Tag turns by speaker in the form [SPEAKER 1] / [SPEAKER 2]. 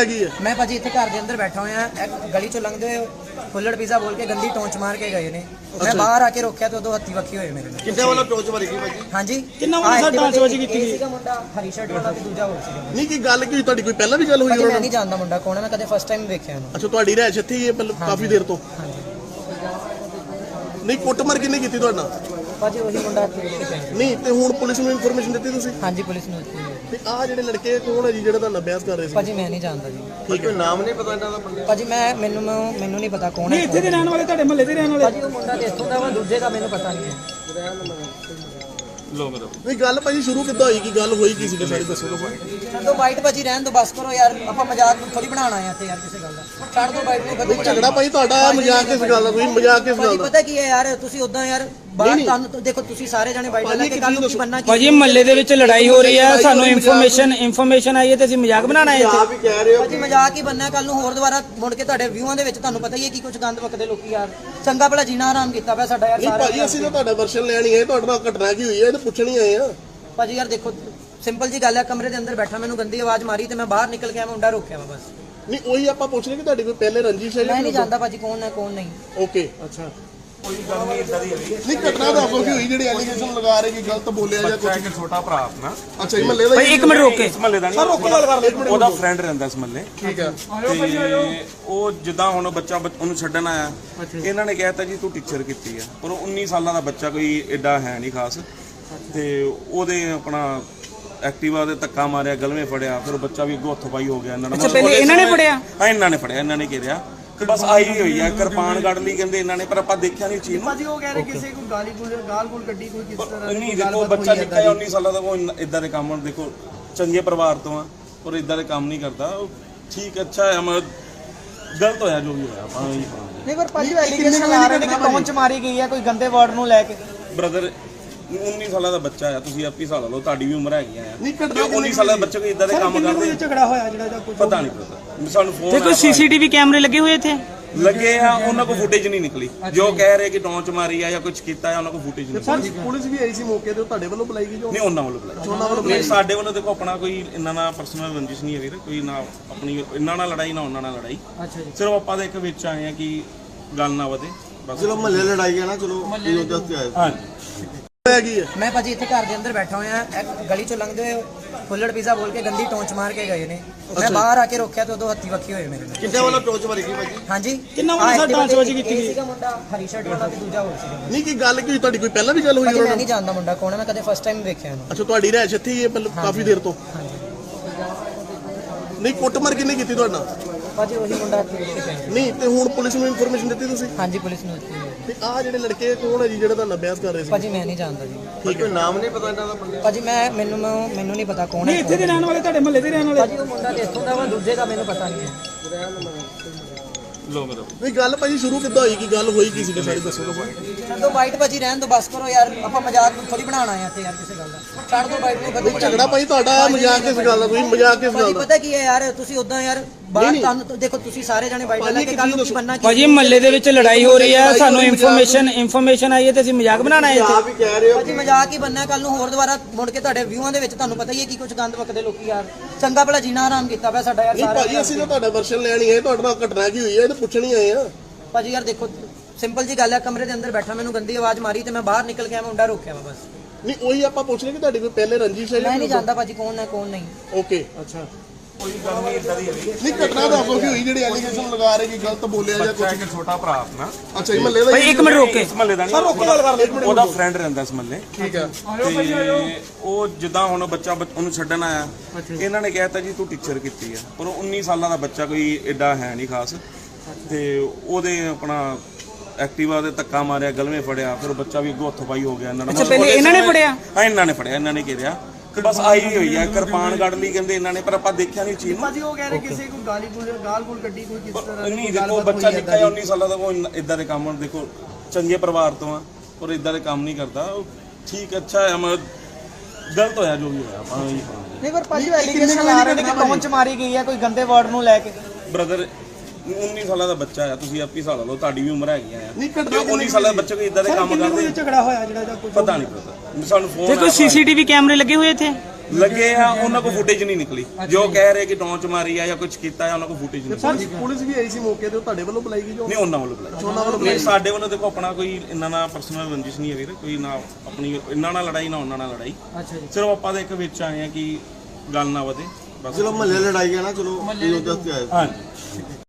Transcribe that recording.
[SPEAKER 1] ਹੋਇਆ ਕੀ ਹੈ।
[SPEAKER 2] ਮੈਂ ਭਾਜੀ ਇੱਥੇ ਘਰ ਦੇ ਅੰਦਰ ਬੈਠਾ ਹੋਇਆ ਇੱਕ ਗਲੀ ਚੋਂ ਲੰਘਦੇ ਹੋਏ ਫੁੱਲੜ ਪੀਜ਼ਾ ਬੋਲ ਕੇ ਗੰਦੀ ਟੌਂਚ ਮਾਰ ਕੇ ਗਏ ਨੇ। ਮੈਂ ਬਾਹਰ ਆ ਕੇ ਰੋਕਿਆ ਤੇ ਉਦੋਂ ਹੱਥੀ ਵੱਖੀ ਹੋਏ ਮੇਰੇ ਨਾਲ।
[SPEAKER 1] ਕਿੰਨੇ ਵੱਲੋਂ ਟੋਚ ਮਾਰੀ ਗਈ ਭਾਜੀ?
[SPEAKER 2] ਹਾਂਜੀ।
[SPEAKER 3] ਕਿੰਨਾ ਵੱਲੋਂ ਸਰ ਟੌਂਚ ਵੱਜੀ ਕੀਤੀ ਗਈ?
[SPEAKER 2] ਸੀਗਾ ਮੁੰਡਾ ਹਰੀ ਸ਼ਰਟ ਵਾਲਾ ਤੇ ਦੂਜਾ ਹੋਰ ਸੀਗਾ
[SPEAKER 1] ਨਹੀਂ ਕੀ ਗੱਲ ਕੀ ਹੋਈ? ਤੁਹਾਡੀ ਕੋਈ ਪਹਿਲਾਂ ਵੀ ਗੱਲ ਹੋਈ
[SPEAKER 2] ਭਾਜੀ
[SPEAKER 1] ਉਹਨਾਂ
[SPEAKER 2] ਮੈਂ
[SPEAKER 1] ਨਾਲ
[SPEAKER 2] ਨਹੀਂ ਜਾਣਦਾ ਮੁੰਡਾ ਕੌਣ ਹੈ ਮੈਂ ਕਦੇ ਫਸਟ ਟਾਈਮ ਵੇਖਿਆ ਇਹਨੂੰ
[SPEAKER 1] ਅੱਛਾ ਤੁਹਾਡੀ ਰਹਿਸ਼ ਇੱਥੇ ਹੀ ਹੈ ਮਤਲਬ ਕਾਫੀ ਦੇਰ ਤੋਂ? ਨਹੀਂ ਕੁੱਟਮਾਰ ਕਿੰਨੇ ਕੀਤੀ ਤੁਹਾਡਾ
[SPEAKER 2] ਭਾਜੀ ਉਹੀ ਮੁੰਡਾ ਇੱਥੇ ਵੇਖ ਕੇ ਗਿਆ।
[SPEAKER 1] ਨਹੀਂ ਤੇ ਹੁਣ ਪੁਲਿਸ ਨੂੰ ਇਨਫੋਰਮੇਸ਼ਨ ਦਿੱਤੀ ਤੁਸੀਂ?
[SPEAKER 2] ਹਾਂਜੀ ਪੁਲਿਸ ਨੂੰ ਦਿੱਤੀ।
[SPEAKER 1] ਤੇ ਆਹ ਜਿਹੜੇ ਲੜਕੇ ਕੌਣ ਹੈ ਜੀ ਜਿਹੜਾ ਤੁਹਾਨੂੰ ਅਭਿਆਸ ਕਰ ਰਹੇ ਸੀ?
[SPEAKER 2] ਭਾਜੀ ਮੈਂ ਨਹੀਂ ਜਾਣਦਾ ਜੀ।
[SPEAKER 1] ਠੀਕ ਹੈ ਨਾਮ ਨਹੀਂ ਪਤਾ ਇਹਨਾਂ ਦਾ ਬੰਦੇ
[SPEAKER 2] ਭਾਜੀ ਮੈਂ ਮੈਨੂੰ ਮੈਨੂੰ ਨਹੀਂ ਪਤਾ ਕੌਣ
[SPEAKER 3] ਨਹੀਂ
[SPEAKER 2] ਹੈ
[SPEAKER 3] ਇੱਥੇ ਦੇ ਰਹਿਣ ਵਾਲੇ ਤੁਹਾਡੇ ਮਹੱਲੇ ਦੇ ਰਹਿਣ ਵਾਲੇ।
[SPEAKER 2] ਭਾਜੀ ਉਹ ਮੁੰਡਾ ਤੇ ਇੱਥੋਂ ਦਾ ਵਾ ਦੂਜੇ ਦਾ ਮੈਨੂੰ ਪਤਾ ਨਹੀਂ ਹੈ।
[SPEAKER 1] ਨਹੀਂ ਗੱਲ ਭਾਜੀ ਸ਼ੁਰੂ ਕਿੱਦਾਂ ਹੋਈ? ਕੀ ਗੱਲ ਹੋਈ ਕੀ ਸੀ? ਸਾਰੀ ਦੱਸੋ
[SPEAKER 2] ਛੱਡ ਦੋ ਬਾਈਟ ਭਾਜੀ ਰਹਿਣ ਦੋ ਬਸ ਕਰੋ ਯਾਰ। ਆਪਾਂ ਮਜ਼ਾਕ ਥੋੜੀ ਬਣਾਉਣਾ ਆ ਇੱਥੇ ਯਾਰ ਕਿਸੇ ਗੱਲ ਦਾ। ਛੱਡ ਦੋ ਬਾਈਟ ਨੂੰ ਕਦੋਂ
[SPEAKER 1] ਝਗੜਾ ਭਾਈ ਤੁਹਾਡਾ ਮਜ਼ਾਕ ਕਿਸ ਗੱਲ ਦਾ ਤੁਸੀਂ ਮਜ਼ਾਕ ਕਿਸ ਗੱਲ
[SPEAKER 2] ਭਾਜੀ
[SPEAKER 1] ਦਾ।
[SPEAKER 2] ਪਤਾ ਕੀ ਹੈ ਯਾਰ ਤੁਸੀਂ ਉਦਾਂ ਯਾਰ ਬਾਹਰ ਤੁਹਾਨੂੰ ਦੇਖੋ ਤੁਸੀਂ ਸਾਰੇ ਜਣੇ ਬਾਈਟ ਲੈ ਕੇ ਕੱਲ ਨੂੰ ਕੀ ਬੰਨਾ ਕੀ
[SPEAKER 3] ਭਾਜੀ ਮਹੱਲੇ ਦੇ ਵਿੱਚ ਲੜਾਈ ਹੋ ਰਹੀ ਹੈ ਸਾਨੂੰ ਇਨਫੋਰਮੇਸ਼ਨ ਇਨਫੋਰਮੇਸ਼ਨ ਆਈ ਹੈ ਤੇ ਅਸੀਂ ਮਜ਼ਾਕ ਬਣਾਉਣਾ ਹੈ ਇੱਥੇ।
[SPEAKER 1] ਆਪ ਹੀ ਕਹਿ ਰਹੇ ਹੋ।
[SPEAKER 2] ਭਾਜੀ ਮਜ਼ਾਕ ਹੀ ਬੰਨਾ ਕੱਲ ਨੂੰ ਹੋਰ ਦੁਬਾਰਾ ਮੁੜ ਕੇ ਤੁਹਾਡੇ ਵਿਊਆਂ ਦੇ ਵਿੱਚ ਤੁਹਾਨੂੰ ਪਤਾ ਹੀ ਹੈ ਕੀ ਕੁਝ ਗੰਦ ਵਕਦੇ ਲੋਕੀ ਯਾਰ। ਚੰਗਾ ਭਲਾ ਜੀਣਾ ਆਰਾਮ ਕੀਤਾ ਪਿਆ ਸਾਡਾ ਯਾਰ ਸਾਰਾ
[SPEAKER 1] ਭਾਜੀ ਅਸੀਂ ਤਾਂ ਤੁਹਾਡਾ ਵਰਸ਼ਨ ਲੈਣੀ ਹੈ ਤੁਹਾਡੇ ਨਾਲ ਘਟਨਾ ਕੀ ਹੋਈ ਹੈ ਇਹ ਤਾਂ ਪੁੱਛਣੀ ਆਏ ਆ।
[SPEAKER 2] ਭਾਜੀ ਯਾਰ ਦੇਖੋ ਸਿੰਪਲ ਜੀ ਗੱਲ ਹੈ ਕਮਰੇ ਦੇ ਅੰਦਰ ਬੈਠਾ ਮੈਨੂੰ ਗੰਦੀ ਆਵਾਜ਼ ਮਾਰੀ ਤੇ ਮੈਂ ਬਾਹਰ ਨਿਕਲ ਕੇ ਆ ਮੁੰਡਾ ਰੋਕਿਆ ਵਾ ਬਸ।
[SPEAKER 1] ਨਹੀਂ ਉਹੀ ਆਪਾਂ ਪੁੱਛ ਰਹੇ ਕਿ ਤੁਹਾਡੀ ਕੋਈ ਪਹਿਲੇ ਰੰਜਿਸ਼ ਹੈ
[SPEAKER 2] ਮੈਂ ਨਹੀਂ ਜਾਣਦਾ ਭਾਜੀ ਕੌਣ ਹੈ ਕੌਣ ਨਹੀਂ।
[SPEAKER 1] ਓਕੇ ਅੱਛਾ। ਕੋਈ ਗੱਲ ਨਹੀਂ ਇਦਾਂ ਦੀ ਨਹੀਂ ਘਟਨਾ ਦਾ ਕੀ ਹੋਈ ਜਿਹੜੀ ਐਲੀਗੇਸ਼ਨ ਲਗਾ ਰਹੇ ਕਿ ਗਲਤ ਬੋਲਿਆ ਜਾਂ ਕੁਝ
[SPEAKER 4] ਇੱਕ ਛੋਟਾ ਭਰਾ ਆਪਣਾ।
[SPEAKER 1] ਅੱਛਾ ਇਹ ਮੱਲੇ ਦਾ
[SPEAKER 3] ਭਾਈ ਇੱਕ ਮਿੰਟ ਰੋਕ ਕੇ।
[SPEAKER 4] ਇਸ ਮਹੱਲੇ ਦਾ ਨਹੀਂ।
[SPEAKER 1] ਗੱਲ ਕਰ ਲੈ
[SPEAKER 4] ਉਹਦਾ ਫਰੈਂਡ ਰਹਿੰਦਾ ਇਸ ਮਹੱਲੇ।
[SPEAKER 1] ਠੀਕ ਹੈ।
[SPEAKER 4] ਤੇ ਉਹ ਜਿੱਦਾਂ ਹੁਣ ਬੱਚਾ ਬੱਚ- ਉਹਨੂੰ ਛੱਡਣ ਆਇਆ। ਇਹਨਾਂ ਨੇ ਕਹਿਤਾ ਜੀ ਤੂੰ ਟੀਚਰ ਕੀਤੀ ਆ। ਪਰ ਉਹ 19 ਸਾਲਾਂ ਦਾ ਬੱਚਾ ਕੋਈ ਐਡਾ ਹੈ ਨਹੀਂ ਖਾਸ। ਤੇ ਉਹਦੇ ਆਪਣਾ ਐਕਟਿਵਾ ਦੇ ਧੱਕਾ ਮਾਰਿਆ ਗਲਵੇਂ ਫੜਿਆ। ਫਿਰ ਉਹ ਬੱਚਾ ਵੀ ਅੱਗੋਂ ਹੱਥੋਂ ਪਾਈ ਹੋ ਗਿਆ। ਇਹਨਾਂ ਨੇ
[SPEAKER 3] ਅੱਛਾ, ਪਹਿਲੇ ਇਹਨਾਂ ਨੇ ਫੜਿਆ?
[SPEAKER 4] ਹਾਂ ਇਹਨਾਂ ਨੇ ਫੜਿਆ। ਇਹਨਾਂ ਨੇ ਘੇਰਿਆ। ਤੇ ਬਸ ਆਈ ਹੋਈ ਆ ਕਿਰਪਾਨ ਕੱਢ ਲਈ ਕਹਿੰਦੇ ਇਹਨਾਂ ਨੇ ਪਰ ਆਪਾਂ ਦੇਖਿਆ ਨਹੀਂ ਚੀਜ਼ ਨੂੰ
[SPEAKER 2] ਭਾਜੀ ਉਹ ਕਹਿ ਰਹੇ ਕਿਸੇ ਕੋਈ ਗਾਲੀ ਗੁਲ ਗਾਲ ਗੁਲ ਕੱਢੀ ਕੋਈ ਕਿਸ ਤਰ੍ਹਾਂ
[SPEAKER 4] ਨਹੀਂ ਦੇਖੋ ਬੱਚਾ ਨਿੱਕਾ ਜਿਹਾ 19 ਸਾਲਾਂ ਦਾ ਕੋਈ ਇਦਾਂ ਦੇ ਕੰਮ ਦੇਖੋ ਚੰਗੇ ਪਰਿਵਾਰ ਤੋਂ ਆ ਔਰ ਇਦਾਂ ਦੇ ਕੰਮ ਨਹੀਂ ਕਰਦਾ ਉਹ ਠੀਕ ਅੱਛਾ ਹੈ ਮਤਲਬ ਗਲਤ ਹੋਇਆ ਜੋ ਵੀ ਹੋਇਆ ਆਪਾਂ
[SPEAKER 2] ਨਹੀਂ ਪਰ ਭਾਜੀ ਐਲੀਗੇਸ਼ਨ ਲਾ ਰਹੇ ਨੇ ਕਿ ਪਹੁੰਚ ਮਾਰੀ ਗਈ ਹੈ ਕੋਈ ਗੰਦੇ ਵਰਡ ਨੂੰ ਲੈ ਕੇ।
[SPEAKER 4] ਬ੍ਰਦਰ 19 ਸਾਲਾਂ ਦਾ ਬੱਚਾ ਆ ਤੁਸੀਂ ਆਪੀ ਹਿਸਾਬ ਲਾ ਲਓ ਤੁਹਾਡੀ ਵੀ ਉਮਰ ਹੈਗੀ ਆ।
[SPEAKER 1] ਨਹੀਂ
[SPEAKER 4] ਤੇ
[SPEAKER 1] ਘਟਨਾ
[SPEAKER 4] 19 ਸਾਲਾਂ ਦਾ ਬੱਚਾ ਕੋਈ ਇਦਾਂ ਦੇ ਕੰਮ ਕਰਦੇ
[SPEAKER 3] ਝਗੜਾ ਹੋਇਆ ਜਿਹੜਾ ਜਾਂ ਕੁਝ
[SPEAKER 4] ਪਤਾ ਨਹੀਂ ਪਤਾ। ਸਾਨੂੰ
[SPEAKER 3] ਤੇ
[SPEAKER 4] ਫੋਨ
[SPEAKER 3] ਕੋਈ ਸੀਸੀਟੀਵੀ ਕੈਮਰੇ ਲੱਗੇ ਹੋਏ ਇੱਥੇ।
[SPEAKER 4] ਲੱਗੇ ਆ ਉਹਨਾਂ ਕੋਲ ਫੁਟੇਜ ਨਹੀਂ ਨਿਕਲੀ। ਜੋ ਕਹਿ ਰਹੇ ਕਿ ਟੌਂਚ ਮਾਰੀ ਆ ਜਾਂ ਕੁਝ ਕੀਤਾ ਆ ਉਹਨਾਂ ਕੋਲ ਫੁਟੇਜ ਨਹੀਂ
[SPEAKER 1] ਪੁਲਿਸ ਪੁਲਿਸ ਵੀ ਆਈ ਸੀ ਮੌਕੇ ਤੇ ਉਹ ਤੁਹਾਡੇ ਵੱਲੋਂ ਬੁਲਾਈ ਗਈ ਜੋ?
[SPEAKER 4] ਨਹੀਂ ਉਹਨਾਂ ਵੱਲੋਂ ਬੁਲਾਇਆ ਉਹਨਾਂ ਵੱਲੋਂ ਨਹੀਂ ਸਾਡੇ ਵੱਲੋਂ ਦੇਖੋ ਆਪਣਾ ਕੋਈ ਇੰਨਾ ਨਾ ਪਰਸਨਲ ਰੰਜਿਸ਼ ਨਹੀਂ ਹੈ ਵੀਰ ਕੋਈ ਨਾ ਆਪਣੀ ਇਹਨਾਂ ਨਾਲ ਲੜਾਈ ਨਾ ਉਹਨਾਂ ਨਾਲ ਲੜਾਈ।
[SPEAKER 2] ਅੱਛਾ ਜੀ।
[SPEAKER 4] ਸਿਰਫ ਆਪਾਂ ਦੇ ਇੱਕ ਵਿੱਚ ਆਏ ਆ ਕਿ ਗੱਲ ਨਾ ਵਧੇ ਬਸ।
[SPEAKER 1] ਚਲੋ ਮਹੱਲੇ ਲੜਾਈ ਹੈ ਨਾ ਚਲੋ ਇਹ ਤੇ ਆਏ।
[SPEAKER 4] ਹਾਂਜੀ।
[SPEAKER 1] ਹੋਇਆ ਕੀ ਹੈ
[SPEAKER 2] ਮੈਂ ਭਾਜੀ ਇੱਥੇ ਘਰ ਦੇ ਅੰਦਰ ਬੈਠਾ ਹੋਇਆ ਇੱਕ ਗਲੀ ਚੋਂ ਲੰਘਦੇ ਹੋਏ ਫੁੱਲੜ ਪੀਜ਼ਾ ਬੋਲ ਕੇ ਗੰਦੀ ਟੌਂਚ ਮਾਰ ਕੇ ਗਏ ਨੇ। ਮੈਂ ਬਾਹਰ ਆ ਕੇ ਰੋਕਿਆ ਤੇ ਉਦੋਂ ਹੱਥੀ ਵੱਖੀ ਹੋਏ ਮੇਰੇ।
[SPEAKER 1] ਕਿੰਨੇ ਵੱਲੋਂ ਟੋਚ ਮਾਰੀ ਗਈ ਭਾਜੀ?
[SPEAKER 2] ਹਾਂਜੀ।
[SPEAKER 3] ਕਿੰਨਾ ਵੱਲੋਂ ਟੌਂਚ ਵੱਜੀ ਕੀਤੀ ਗਈ?
[SPEAKER 2] ਸੀਗਾ ਮੁੰਡਾ ਹਰੀ ਸ਼ਰਟ ਵਾਲਾ ਤੇ ਦੂਜਾ ਹੋਰ ਸੀਗਾ।
[SPEAKER 1] ਨਹੀਂ ਕੀ ਗੱਲ ਕੀ ਤੁਹਾਡੀ ਕੋਈ ਪਹਿਲਾਂ ਵੀ ਗੱਲ ਹੋਈ ਉਹਨਾਂ
[SPEAKER 2] ਮੈਂ ਨਹੀਂ ਜਾਣਦਾ ਮੁੰਡਾ ਕੌਣ ਹੈ ਮੈਂ ਕਦੇ ਫਸਟ ਟਾਈਮ ਵੇਖਿਆ ਇਹਨੂੰ
[SPEAKER 1] ਅੱਛਾ ਤੁਹਾਡੀ ਰਹਿਸ਼ ਇੱਥੇ ਹੀ ਹੈ ਮਤਲਬ ਕਾਫੀ ਦੇਰ ਤੋਂ? ਨਹੀਂ ਕੁੱਟਮਾਰ ਕਿੰਨੇ ਕੀਤੀ ਤੁਹਾਡਾ
[SPEAKER 2] ਭਾਜੀ ਉਹੀ ਮੁੰਡਾ।
[SPEAKER 1] ਨਹੀਂ ਤੇ ਹੁਣ ਪੁਲਿਸ ਨੂੰ ਇਨਫੋਰਮੇਸ਼ਨ ਦਿੱਤੀ ਤੁਸੀਂ?
[SPEAKER 2] ਹਾਂਜੀ ਪੁਲਿਸ ਨੂੰ ਦਿੱਤੀ।
[SPEAKER 1] ਤੇ ਆਹ ਜਿਹੜੇ ਲੜਕੇ ਕੌਣ ਹੈ ਜੀ ਜਿਹੜਾ ਤੁਹਾਨੂੰ ਅਭਿਆਸ ਕਰ ਰਹੇ ਸੀ?
[SPEAKER 2] ਭਾਜੀ ਮੈਂ ਨਹੀਂ ਜਾਣਦਾ ਜੀ।
[SPEAKER 1] ਠੀਕ ਹੈ। ਨਾਮ ਨਹੀਂ ਪਤਾ ਇਹਨਾਂ ਦਾ ਬੰਦੇ
[SPEAKER 2] ਭਾਜੀ ਮੈਂ ਮੈਨੂੰ ਮੈਨੂੰ ਨਹੀਂ ਪਤਾ ਕੌਣ
[SPEAKER 3] ਨਹੀਂ
[SPEAKER 2] ਹੈ
[SPEAKER 3] ਇੱਥੇ ਦੇ ਰਹਿਣ ਵਾਲੇ ਤੁਹਾਡੇ ਮਹੱਲੇ ਦੇ ਰਹਿਣ ਵਾਲੇ।
[SPEAKER 2] ਭਾਜੀ ਉਹ ਮੁੰਡਾ ਤੇ ਇੱਥੋਂ ਦਾ ਵਾ ਦੂਜੇ ਦਾ ਮੈਨੂੰ ਪਤਾ ਨਹੀਂ ਹੈ।
[SPEAKER 4] ਲੋ ਮੇਰਾ
[SPEAKER 1] ਨਹੀਂ ਗੱਲ ਭਾਜੀ ਸ਼ੁਰੂ ਕਿੱਦਾਂ ਹੋਈ? ਕੀ ਗੱਲ ਹੋਈ? ਕੀ ਸੀ? ਸਾਰੀ ਦੱਸੋ।
[SPEAKER 2] ਛੱਡ ਦੋ ਬਾਈਟ ਭਾਜੀ ਰਹਿਣ ਦੋ ਬਸ ਕਰੋ ਯਾਰ। ਆਪਾਂ ਮਜ਼ਾਕ ਥੋੜੀ ਬਣਾਉਣਾ ਆ ਇੱਥੇ ਯਾਰ ਕਿਸੇ ਗੱਲ ਦਾ। ਛੱਡ ਦੋ ਬਾਈਟ ਨੂੰ ਕਦੋਂ
[SPEAKER 1] ਝਗੜਾ ਭਾਈ ਤੁਹਾਡਾ ਮਜ਼ਾਕ ਕਿਸ ਗੱਲ ਦਾ? ਤੁਸੀਂ ਮਜ਼ਾਕ ਕਿਸ ਗੱਲ
[SPEAKER 2] ਭਾਜੀ
[SPEAKER 1] ਦਾ?
[SPEAKER 2] ਪਤਾ ਕੀ ਹੈ ਯਾਰ ਤੁਸੀਂ ਉਦਾਂ ਯਾਰ ਬਾਹਰ ਤੁਹਾਨੂੰ ਤਾਂ ਦੇਖੋ ਤੁਸੀਂ ਸਾਰੇ ਜਣੇ ਬਾਈਟ ਲੈ ਕੇ ਕੱਲ ਨੂੰ ਕੀ ਬੰਨਾ ਕੀ
[SPEAKER 3] ਭਾਜੀ ਮਹੱਲੇ ਦੇ ਵਿੱਚ ਲੜਾਈ ਹੋ ਰਹੀ ਹੈ ਸਾਨੂੰ ਇਨਫੋਰਮੇਸ਼ਨ ਇਨਫੋਰਮੇਸ਼ਨ ਆਈ ਹੈ ਤੇ ਅਸੀਂ ਮਜ਼ਾਕ ਬਣਾਉਣਾ ਹੈ ਇੱਥੇ।
[SPEAKER 1] ਆਪ ਹੀ ਕਹਿ ਰਹੇ ਹੋ।
[SPEAKER 2] ਭਾਜੀ ਮਜ਼ਾਕ ਹੀ ਬੰਨਾ ਕੱਲ ਨੂੰ ਹੋਰ ਦੁਬਾਰਾ ਮੁੜ ਕੇ ਤੁਹਾਡੇ ਵਿਊਆਂ ਦੇ ਵਿੱਚ ਤੁਹਾਨੂੰ ਪਤਾ ਹੀ ਹੈ ਕੀ ਕੁਝ ਗੰਦ ਵਕਦੇ ਲੋਕੀ ਯਾਰ। ਚੰਗਾ ਭਲਾ ਜੀਣਾ ਆਰਾਮ ਕੀਤਾ ਪਿਆ ਸਾਡਾ ਯਾਰ
[SPEAKER 1] ਨਹੀਂ
[SPEAKER 2] ਸਾਰਾ।
[SPEAKER 1] ਭਾਜੀ ਅਸੀਂ ਤਾਂ ਤੁਹਾਡਾ ਵਰਸ਼ਨ ਲੈਣੀ ਹੈ ਤੁਹਾਡੇ ਨਾਲ ਘਟਨਾ ਕੀ ਹੋਈ ਹੈ ਇਹ ਤਾਂ ਪੁੱਛਣੀ ਆਏ ਆ।
[SPEAKER 2] ਭਾਜੀ ਯਾਰ ਦੇਖੋ ਸਿੰਪਲ ਜੀ ਗੱਲ ਹੈ ਕਮਰੇ ਦੇ ਅੰਦਰ ਬੈਠਾ ਮੈਨੂੰ ਗੰਦੀ ਆਵਾਜ਼ ਮਾਰੀ ਤੇ ਮੈਂ ਬਾਹਰ ਨਿਕਲ ਕੇ ਆ ਮੁੰਡਾ ਰੋਕਿਆ ਵਾ ਬਸ।
[SPEAKER 1] ਨਹੀਂ ਉਹੀ ਆਪਾਂ ਪੁੱਛ ਰਹੇ ਕਿ ਤੁਹਾਡੀ ਕੋਈ ਪਹਿਲੇ ਰੰਜਿਸ਼ ਹੈ
[SPEAKER 2] ਮੈਂ ਨਹੀਂ ਜਾਣਦਾ ਭਾਜੀ ਕੌਣ ਹੈ ਕੌਣ ਨਹੀਂ।
[SPEAKER 1] ਓਕੇ। ਅੱਛਾ। ਕੋਈ ਗੱਲ ਨਹੀਂ ਇਦਾਂ ਦੀ ਨਹੀਂ ਘਟਨਾ ਦਾ ਕੀ ਹੋਈ ਜਿਹੜੀ ਐਲੀਗੇਸ਼ਨ ਲਗਾ ਰਹੇ ਕਿ ਗਲਤ ਬੋਲਿਆ ਜਾਂ ਕੁਝ
[SPEAKER 4] ਇੱਕ ਛੋਟਾ ਭਰਾ ਆਪਣਾ।
[SPEAKER 1] ਅੱਛਾ ਇਹ ਮਹੱਲੇ ਦਾ
[SPEAKER 3] ਭਾਈ ਇੱਕ ਮਿੰਟ ਰੋਕ। ਕੇ
[SPEAKER 4] ਇਸ ਮਹੱਲੇ ਦਾ ਨਹੀਂ।
[SPEAKER 1] ਗੱਲ ਕਰ ਲੈ
[SPEAKER 4] ਉਹਦਾ ਫਰੈਂਡ ਰਹਿੰਦਾ ਇਸ ਮਹੱਲੇ
[SPEAKER 1] ਠੀਕ ਹੈ।
[SPEAKER 4] ਤੇ ਉਹ ਜਿੱਦਾਂ ਹੁਣ ਬੱਚਾ ਬੱਚ- ਉਹਨੂੰ ਛੱਡਣ ਆਇਆ ਇਹਨਾਂ ਨੇ ਕਹਿਤਾ ਜੀ ਤੂੰ ਟੀਚਰ ਕੀਤੀ ਆ ਪਰ ਉਹ 19 ਸਾਲਾਂ ਦਾ ਬੱਚਾ ਕੋਈ ਐਡਾ ਹੈ ਨਹੀਂ ਖਾਸ। ਤੇ ਉਹਦੇ ਆਪਣਾ ਐਕਟਿਵਾ ਦੇ ਧੱਕਾ ਮਾਰਿਆ ਗਲਵੇਂ ਫੜਿਆ ਫਿਰ ਉਹ ਬੱਚਾ ਵੀ ਅੱਗੋਂ ਹੱਥੋਂ ਪਾਈ ਹੋ ਗਿਆ ਇਹਨਾਂ ਨੇ
[SPEAKER 3] ਅੱਛਾ, ਪਹਿਲੇ ਇਹਨਾਂ ਨੇ ਫੜਿਆ?
[SPEAKER 4] ਹਾਂ ਇਹਨਾਂ ਨੇ ਫੜਿਆ ਇਹਨਾਂ ਨੇ ਘੇਰਿਆ। ਬਸ ਆਈ ਹੋਈ ਆ ਕਿਰਪਾਨ ਕੱਢ ਲਈ ਕਹਿੰਦੇ ਇਹਨਾਂ ਨੇ ਪਰ ਆਪਾਂ ਦੇਖਿਆ ਨਹੀਂ ਚੀਜ਼ ਨੂੰ।
[SPEAKER 2] ਭਾਜੀ ਉਹ ਕਹਿ ਰਹੇ ਕਿਸੇ ਕੋਈ ਗਾਲੀ ਗੁਲ ਗਾਲ ਗੁਲ ਕੱਢੀ ਕੋਈ ਕਿਸ ਤਰ੍ਹਾਂ
[SPEAKER 4] ਨਹੀਂ ਦੇਖੋ ਬੱਚਾ ਜਿਹਾ 19 ਸਾਲਾਂ ਦਾ ਕੋਈ ਇਦਾਂ ਦੇ ਕੰਮ ਦੇਖੋ ਚੰਗੇ ਪਰਿਵਾਰ ਤੋਂ ਆ ਔਰ ਇਦਾਂ ਦੇ ਕੰਮ ਨਹੀਂ ਕਰਦਾ ਉਹ ਠੀਕ ਅੱਛਾ ਹੈ ਮਤਲਬ ਗਲਤ ਹੋਇਆ ਜੋ ਵੀ ਹੋਇਆ ਆਪਾਂ
[SPEAKER 2] ਨਹੀਂ ਪਰ ਭਾਜੀ ਐਲੀਗੇਸ਼ਨ ਲਾ ਰਹੇ ਨੇ ਕਿ ਪਹੁੰਚ ਮਾਰੀ ਗਈ ਹੈ ਕੋਈ ਗੰਦੇ ਵਰਡ ਨੂੰ ਲੈ ਕੇ।
[SPEAKER 4] ਬ੍ਰਦਰ 19 ਸਾਲਾਂ ਦਾ ਬੱਚਾ ਆ ਤੁਸੀਂ ਆਪੀ ਹਿਸਾਬ ਲਾ ਲਓ ਤੁਹਾਡੀ ਵੀ ਉਮਰ ਹੈਗੀ ਆ।
[SPEAKER 1] ਨਹੀਂ
[SPEAKER 4] ਤੇ
[SPEAKER 1] ਘਟਨਾ
[SPEAKER 4] 19 ਸਾਲਾਂ ਦਾ ਬੱਚਾ ਕੋਈ ਇਦਾਂ ਦੇ ਕੰਮ ਕਰਦੇ
[SPEAKER 3] ਝਗੜਾ ਹੋਇਆ ਜਿਹੜਾ ਜਾਂ ਕੁਝ
[SPEAKER 4] ਪਤਾ ਨਹੀਂ ਪਤਾ। ਸਾਨੂੰ
[SPEAKER 3] ਤੇ
[SPEAKER 4] ਫੋਨ
[SPEAKER 3] ਕੋਈ ਸੀਸੀਟੀਵੀ ਕੈਮਰੇ ਲੱਗੇ ਹੋਏ ਇੱਥੇ।
[SPEAKER 4] ਲੱਗੇ ਆ ਉਹਨਾਂ ਕੋਲ ਫੁਟੇਜ ਨਹੀਂ ਨਿਕਲੀ। ਜੋ ਕਹਿ ਰਹੇ ਕਿ ਟੌਂਚ ਮਾਰੀ ਆ ਜਾਂ ਕੁਝ ਕੀਤਾ ਆ ਉਹਨਾਂ ਕੋਲ ਫੁਟੇਜ ਨਹੀਂ ਨਿਕਲੀ।
[SPEAKER 1] ਪੁਲਿਸ ਵੀ ਆਈ ਸੀ ਮੌਕੇ ਤੇ ਉਹ ਤੁਹਾਡੇ ਵੱਲੋਂ ਬੁਲਾਈ ਗਈ ਜੋ?
[SPEAKER 4] ਨਹੀਂ ਉਹਨਾਂ ਵੱਲੋਂ ਬੁਲਾਇਆ
[SPEAKER 1] ਉਹਨਾਂ ਵੱਲੋਂ
[SPEAKER 4] ਨਹੀਂ ਸਾਡੇ ਵੱਲੋਂ ਦੇਖੋ ਆਪਣਾ ਕੋਈ ਇੰਨਾ ਨਾ ਪਰਸਨਲ ਰੰਜਿਸ਼ ਨਹੀਂ ਹੈ ਵੀਰ ਕੋਈ ਨਾ ਆਪਣੀ ਇਹਨਾਂ ਨਾਲ ਲੜਾਈ ਨਾ ਉਹਨਾਂ ਨਾਲ ਲੜਾਈ।
[SPEAKER 2] ਅੱਛਾ ਜੀ।
[SPEAKER 4] ਸਿਰਫ ਆਪਾਂ ਦੇ ਇੱਕ ਵਿੱਚ ਆਏ ਆ ਕਿ ਗੱਲ ਨਾ ਵਧੇ ਬਸ।
[SPEAKER 5] ਚਲੋ ਮਹੱਲੇ ਲੜਾਈ ਹੈ ਨਾ ਚਲੋ ਇਹ ਉਹਦੇ ਵਾਸਤੇ ਆਏ
[SPEAKER 4] ਹਾਂਜੀ।